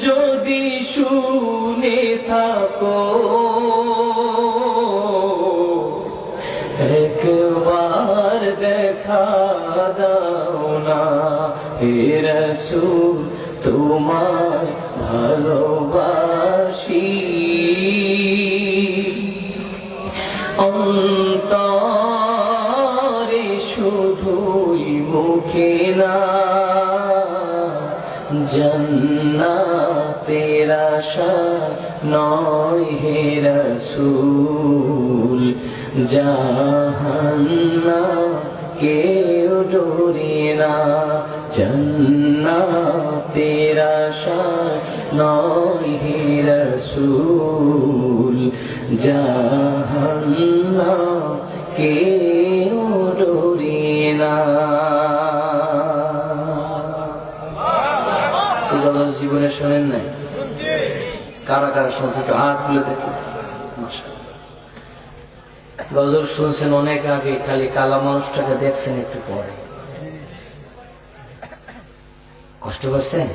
যদি শুনে থাকো। একবার দেখা দাও না, হে রসুল, তোমায় ভালোবাসি। অন্তরে শুধুই মুখে না। জন্নাতের আশা নয় হে রসুল। জাহান্না কেউ ডোরে না। জন্নাতের আশা নয় হে রসুল। জাহান্না কেউ ডোরে না। গজল জীবনে শোনেন নাই? কারা কারা শুনছে একটু হাত খুলে দেখি। গজল শুনছেন অনেক আগে, খালি কালা মানুষটাকে দেখছেন একটু পরে। কষ্ট পাচ্ছেন